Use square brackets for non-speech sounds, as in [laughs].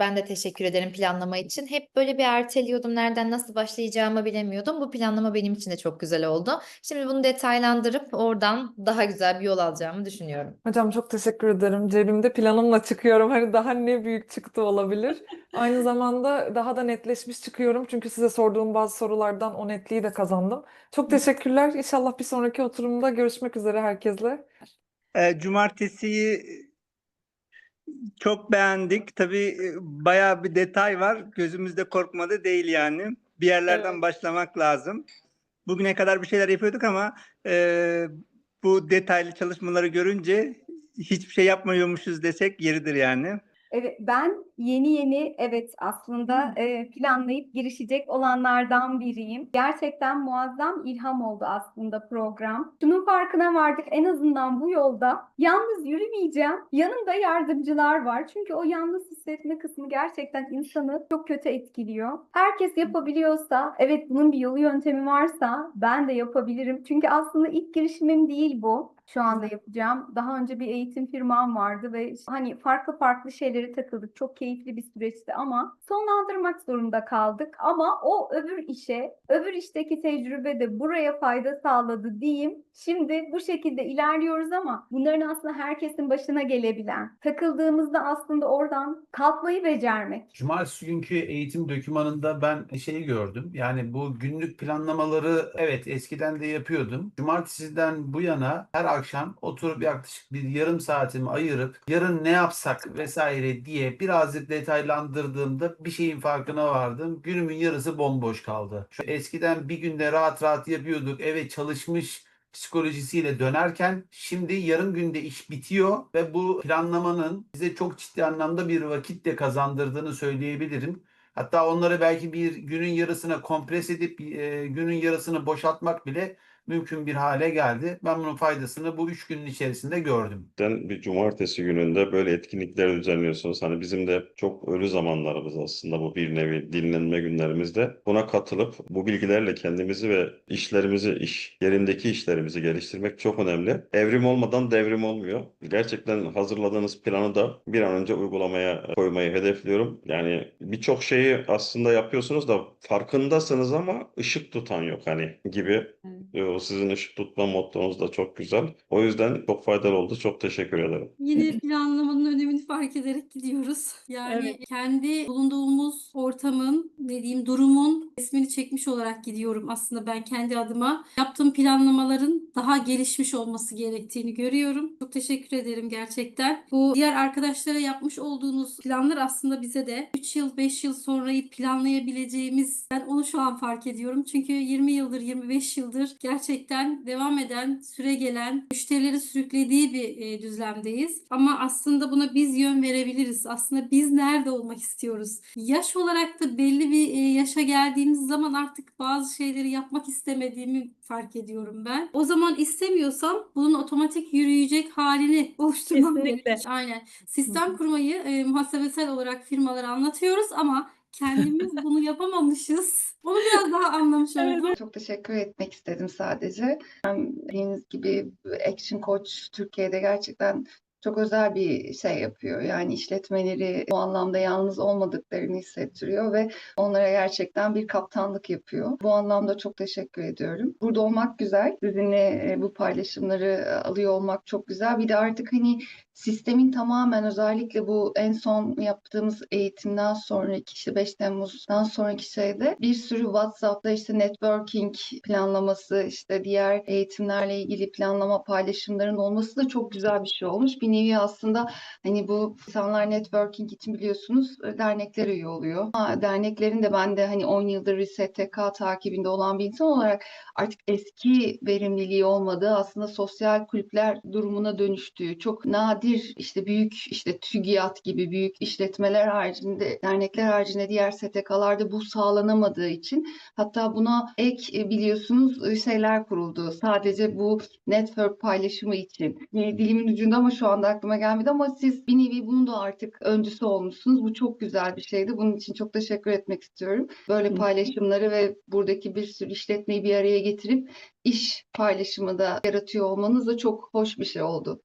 Ben de teşekkür ederim planlama için. Hep böyle bir erteliyordum. Nereden nasıl başlayacağımı bilemiyordum. Bu planlama benim için de çok güzel oldu. Şimdi bunu detaylandırıp oradan daha güzel bir yol alacağımı düşünüyorum. Hocam çok teşekkür ederim. Cebimde planımla çıkıyorum. Hani daha ne büyük çıktı olabilir. Aynı zamanda daha da netleşmiş çıkıyorum. Çünkü size sorduğum bazı sorulardan o netliği de kazandım. Çok teşekkürler. İnşallah bir sonraki oturumda görüşmek üzere herkesle. E, Cumartesiyi çok beğendik. Tabii e, bayağı bir detay var. Gözümüzde korkmadı değil yani. Bir yerlerden Evet. başlamak lazım. Bugüne kadar bir şeyler yapıyorduk ama e, bu detaylı çalışmaları görünce hiçbir şey yapmıyormuşuz desek yeridir yani. Evet, ben yeni yeni evet aslında e, planlayıp girişecek olanlardan biriyim. Gerçekten muazzam ilham oldu aslında program. Şunun farkına vardık en azından bu yolda yalnız yürümeyeceğim. Yanımda yardımcılar var. Çünkü o yalnız hissetme kısmı gerçekten insanı çok kötü etkiliyor. Herkes yapabiliyorsa, evet bunun bir yolu yöntemi varsa ben de yapabilirim. Çünkü aslında ilk girişimim değil bu şu anda yapacağım. Daha önce bir eğitim firmam vardı ve hani farklı farklı şeylere takıldık. Çok keyifli bir süreçti ama sonlandırmak zorunda kaldık. Ama o öbür işe, öbür işteki tecrübe de buraya fayda sağladı diyeyim. Şimdi bu şekilde ilerliyoruz ama bunların aslında herkesin başına gelebilen, takıldığımızda aslında oradan kalkmayı becermek. Cumartesi günkü eğitim dokümanında ben şeyi gördüm. Yani bu günlük planlamaları evet eskiden de yapıyordum. Cumartesiden bu yana her akşam oturup yaklaşık bir yarım saatimi ayırıp yarın ne yapsak vesaire diye birazcık detaylandırdığımda bir şeyin farkına vardım. Günümün yarısı bomboş kaldı. Şu eskiden bir günde rahat rahat yapıyorduk. Evet çalışmış psikolojisiyle dönerken şimdi yarım günde iş bitiyor ve bu planlamanın bize çok ciddi anlamda bir vakit de kazandırdığını söyleyebilirim. Hatta onları belki bir günün yarısına kompres edip e, günün yarısını boşaltmak bile mümkün bir hale geldi. Ben bunun faydasını bu üç günün içerisinde gördüm. Sen bir cumartesi gününde böyle etkinlikler düzenliyorsunuz. Hani bizim de çok ölü zamanlarımız aslında bu bir nevi dinlenme günlerimizde. Buna katılıp bu bilgilerle kendimizi ve işlerimizi, iş yerindeki işlerimizi geliştirmek çok önemli. Evrim olmadan devrim olmuyor. Gerçekten hazırladığınız planı da bir an önce uygulamaya koymayı hedefliyorum. Yani birçok şeyi aslında yapıyorsunuz da farkındasınız ama ışık tutan yok hani gibi. O sizin ışık tutma mottonuz da çok güzel. O yüzden çok faydalı oldu. Çok teşekkür ederim. Yine [laughs] planlamanın önemini fark ederek gidiyoruz. Yani kendi bulunduğumuz ortamın, ne diyeyim, durumun resmini çekmiş olarak gidiyorum. Aslında ben kendi adıma yaptığım planlamaların daha gelişmiş olması gerektiğini görüyorum. Çok teşekkür ederim gerçekten. Bu diğer arkadaşlara yapmış olduğunuz planlar aslında bize de 3 yıl, 5 yıl sonrayı planlayabileceğimiz, ben onu şu an fark ediyorum. Çünkü 20 yıldır, 25 yıldır gerçekten devam eden, süre gelen, müşterileri sürüklediği bir e, düzlemdeyiz. Ama aslında buna biz yön verebiliriz. Aslında biz nerede olmak istiyoruz? Yaş olarak da belli bir e, yaşa geldiğimiz zaman artık bazı şeyleri yapmak istemediğimi fark ediyorum ben. O zaman istemiyorsam bunun otomatik yürüyecek halini [laughs] oluşturmam gerekir. Aynen. Sistem kurmayı e, muhasebesel olarak firmalara anlatıyoruz ama kendimiz bunu yapamamışız. [laughs] Onu biraz daha anlamış oldum. Çok teşekkür etmek istedim sadece. Ben dediğiniz gibi Action Coach Türkiye'de gerçekten çok özel bir şey yapıyor. Yani işletmeleri bu anlamda yalnız olmadıklarını hissettiriyor ve onlara gerçekten bir kaptanlık yapıyor. Bu anlamda çok teşekkür ediyorum. Burada olmak güzel. Sizinle e, bu paylaşımları e, alıyor olmak çok güzel. Bir de artık hani sistemin tamamen özellikle bu en son yaptığımız eğitimden sonraki işte 5 Temmuz'dan sonraki şeyde bir sürü WhatsApp'ta işte networking planlaması işte diğer eğitimlerle ilgili planlama paylaşımların olması da çok güzel bir şey olmuş. Bir nevi aslında hani bu insanlar networking için biliyorsunuz e, derneklere üye oluyor. Ha, derneklerin de ben de hani 10 yıldır RİSETK takibinde olan bir insan olarak artık eski verimliliği olmadığı aslında sosyal kulüpler durumuna dönüştüğü çok nadir işte büyük işte TÜGİAD gibi büyük işletmeler haricinde dernekler haricinde diğer STK'larda bu sağlanamadığı için hatta buna ek e, biliyorsunuz e, şeyler kuruldu. Sadece bu network paylaşımı için. Dilimin ucunda ama şu anda aklıma gelmedi ama siz bir nevi bunun da artık öncüsü olmuşsunuz. Bu çok güzel bir şeydi. Bunun için çok teşekkür etmek istiyorum. Böyle paylaşımları ve buradaki bir sürü işletmeyi bir araya getirip iş paylaşımı da yaratıyor olmanız da çok hoş bir şey oldu.